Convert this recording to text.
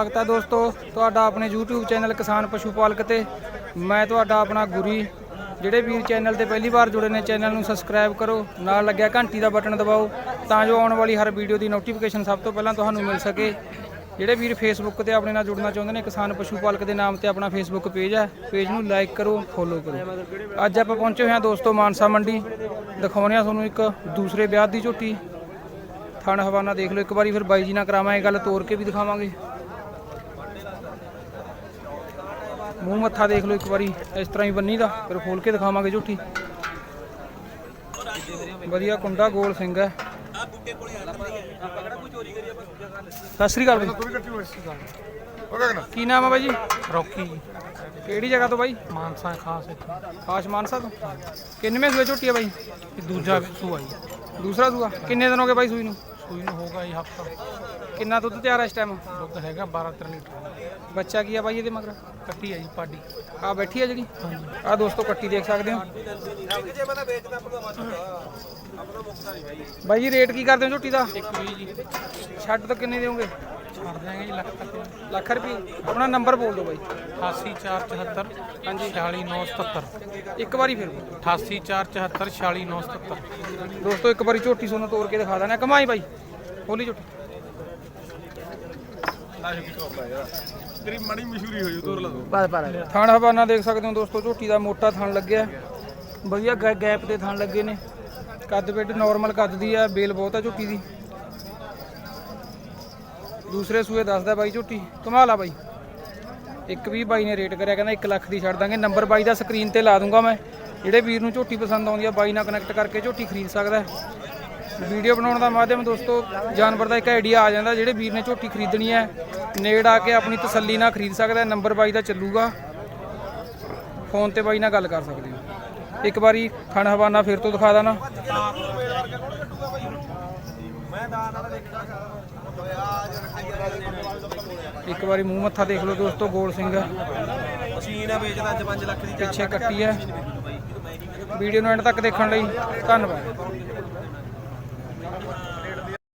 ਸਵਾਗਤ ਹੈ ਦੋਸਤੋ। ਤੁਹਾਡਾ ਆਪਣੇ YouTube ਚੈਨਲ ਕਿਸਾਨ ਪਸ਼ੂ ਪਾਲਕ ਤੇ। ਮੈਂ ਤੁਹਾਡਾ ਆਪਣਾ ਗੁਰੀ। ਜਿਹੜੇ ਵੀਰ ਚੈਨਲ ਤੇ ਪਹਿਲੀ ਵਾਰ ਜੁੜੇ ਨੇ, ਚੈਨਲ ਨੂੰ ਸਬਸਕ੍ਰਾਈਬ ਕਰੋ। ਨਾਲ ਲੱਗਿਆ ਘੰਟੀ ਦਾ ਬਟਨ ਦਬਾਓ, ਤਾਂ ਜੋ ਆਉਣ ਵਾਲੀ ਹਰ ਵੀਡੀਓ ਦੀ ਨੋਟੀਫਿਕੇਸ਼ਨ ਸਭ ਤੋਂ ਪਹਿਲਾਂ ਤੁਹਾਨੂੰ ਮਿਲ ਸਕੇ। ਜਿਹੜੇ ਵੀਰ ਫੇਸਬੁੱਕ ਤੇ ਆਪਣੇ ਨਾਲ ਜੁੜਨਾ ਚਾਹੁੰਦੇ ਨੇ, ਕਿਸਾਨ ਪਸ਼ੂ ਪਾਲਕ ਦੇ ਨਾਮ ਤੇ ਆਪਣਾ ਫੇਸਬੁੱਕ ਪੇਜ ਹੈ ਪੇਜ ਨੂੰ ਲਾਈਕ ਕਰੋ ਫੋਲੋ ਕਰੋ। ਅੱਜ ਆਪਾਂ ਪਹੁੰਚੇ ਹੋਏ ਹਾਂ ਦੋਸਤੋ ਮਾਨਸਾ ਮੰਡੀ। ਦਿਖਾਉਂਦੇ ਹਾਂ ਤੁਹਾਨੂੰ ਇੱਕ ਦੂਸਰੇ ਵਿਆਹ ਦੀ ਝੋਟੀ। ਥਣ ਹਵਾਨਾ ਦੇਖ ਲਓ, ਇੱਕ ਵਾਰੀ ਫਿਰ ਬਾਈ ਜੀ ਨਾਲ ਕਰਾਵਾਂਗੇ ਗੱਲ ਤੋੜ ਕੇ ਵੀ ਦਿਖਾਵਾਂਗੇ। ਮੂੰਹ ਮੱਥਾ ਦੇਖ ਲਓ ਇੱਕ ਵਾਰੀ ਇਸ ਤਰ੍ਹਾਂ ਹੀ ਬੰਨੀ ਦਾ ਫਿਰ ਖੋਲ ਕੇ ਦਿਖਾਵਾਂਗੇ ਝੂਠੀ। ਵਧੀਆ ਕੁੰਡਾ ਗੋਲ ਸਿੰਘ ਹੈ। ਸਤਿ ਸ੍ਰੀ ਅਕਾਲ ਬਾਈ। ਕੀ ਨਾਮ ਹੈ ਬਾਈ ਜੀ? ਰੌਕੀ ਕਿਹੜੀ ਜਗ੍ਹਾ ਤੋਂ ਬਾਈ? ਮਾਨਸਾ ਖਾਸ ਇੱਥੇ। ਖਾਸ ਮਾਨਸਾ ਤੋਂ? ਕਿੰਨਵੇਂ ਸੂਏ ਝੋਟੀ ਹੈ ਬਾਈ? ਦੂਜਾ ਸੂਆ ਜੀ। ਦੂਸਰਾ ਸੂਆ? ਕਿੰਨੇ ਦਿਨ ਹੋ ਗਏ ਬਾਈ ਸੂਈ ਨੂੰ? ਸੂਈ ਨੂੰ ਹੋਗਾ ਜੀ ਹਫਤਾ। ਕਿੰਨਾ ਦੁੱਧ ਤਿਆਰ ਹੈ ਇਸ ਟਾਈਮ ਦੁੱਧ ਹੈਗਾ 12 13 ਲੀਟਰ। ਬੱਚਾ ਕੀ ਆ ਬਾਈ ਇਹਦੇ ਮਗਰ? ਕੱਟੀ ਹੈ ਜੀ ਪਾਡੀ। ਆ ਬੈਠੀ ਆ ਜਿਹੜੀ? ਆ ਦੋਸਤੋ ਕੱਟੀ ਦੇਖ ਸਕਦੇ ਹੋ। ਬਾਈ ਜੀ ਰੇਟ ਕੀ ਕਰਦੇ ਹੋ ਝੋਟੀ ਦਾ? ਜੀ। ਛੱਡ ਤਾਂ ਕਿੰਨੇ ਦਿਓਗੇ? ਛੱਡ ਦਿਆਂਗੇ ਜੀ ਲੱਖ ਤੱਕ ਲੱਖ ਰੁਪਏ? ਆਪਣਾ ਨੰਬਰ ਬੋਲ ਦਿਓ ਬਾਈ। 88474 ਹਾਂਜੀ 46977 ਇੱਕ ਵਾਰੀ ਫਿਰ। ਬੋਲੋ। 88474 46977 ਦੋਸਤੋ ਇੱਕ ਵਾਰੀ ਝੋਟੀ ਤੁਹਾਨੂੰ ਤੋੜ ਕੇ ਦਿਖਾ ਦੇਣਾ ਕਮਾਈ ਬਾਈ। ਖੋਲੀ ਝੋਟੀ। ਤੇਰੀ ਮਾੜੀ ਮਸ਼ਹੂਰੀ ਹੋ ਜੂ ਤੋਰ ਲਾ ਦੋ। ਥਣ ਹਵਾਨਾ ਦੇਖ ਸਕਦੇ ਹੋ ਦੋਸਤੋ ਝੋਟੀ ਦਾ ਮੋਟਾ ਥਣ ਲੱਗਿਆ। ਵਧੀਆ ਗੈ- ਗੈਪ ਦੇ ਥਣ ਲੱਗੇ ਨੇ। ਕੱਦ ਪੇਟ ਨਾਰਮਲ ਕੱਦ ਦੀ ਆ ਬੇਲ ਬਹੁਤ ਆ ਝੋਟੀ ਦੀ। ਦੂਸਰੇ ਸੂਏ ਦੱਸਦਾ ਬਾਈ ਝੋਟੀ, ਕਮਾਲ ਆ ਬਾਈ। ਇੱਕ ਵੀ ਬਾਈ ਨੇ ਰੇਟ ਕਰਿਆ, ਕਹਿੰਦਾ 1 ਲੱਖ ਦੀ ਛੱਡ ਦਾਂਗੇ। ਨੰਬਰ ਬਾਈ ਦਾ ਸਕਰੀਨ ਤੇ ਲਾ ਦੂੰਗਾ ਮੈਂ। ਜਿਹੜੇ ਵੀਰ ਨੂੰ ਝੋਟੀ ਪਸੰਦ ਆਉਂਦੀ ਆ, ਬਾਈ ਨਾਲ ਕਨੈਕਟ ਕਰਕੇ ਝੋਟੀ ਖਰੀਦ ਸਕਦਾ ਵੀਡੀਓ ਬਣਾਉਣ ਦਾ ਮਾਧਿਅਮ ਦੋਸਤੋ, ਜਾਨਵਰ ਦਾ ਇੱਕ ਆਈਡੀਆ ਆ ਜਾਂਦਾ, ਜਿਹੜੇ ਵੀਰ ਨੇ ਝੋਟੀ ਖਰੀਦਣੀ ਹੈ, ਨੇੜ ਆ ਕੇ ਆਪਣੀ ਤਸੱਲੀ ਨਾਲ ਖਰੀਦ ਸਕਦਾ ਨੰਬਰ ਬਾਈ ਦਾ ਚੱਲੂਗਾ। ਫੋਨ ਤੇ ਬਾਈ ਨਾਲ ਗੱਲ ਕਰ ਸਕਦੇ ਹੋ। ਇੱਕ ਵਾਰੀ ਖਣ ਹਵਾਨਾ ਫਿਰ ਤੋਂ ਦਿਖਾ ਦੇਣਾ ਇੱਕ ਵਾਰੀ ਮੂੰਹ ਮੱਥਾ ਦੇਖ ਲਓ ਦੋਸਤੋ ਗੋਲ ਸਿੰਘ। ਮਸ਼ੀਨ ਆ ਵੇਚਦਾ 5 ਲੱਖ ਦੀ ਪਿੱਛੇ ਕੱਟੀ ਹੈ। ਵੀਡੀਓ ਨੂੰ ਐਂਡ ਤੱਕ ਦੇਖਣ ਲਈ ਧੰਨਵਾਦ।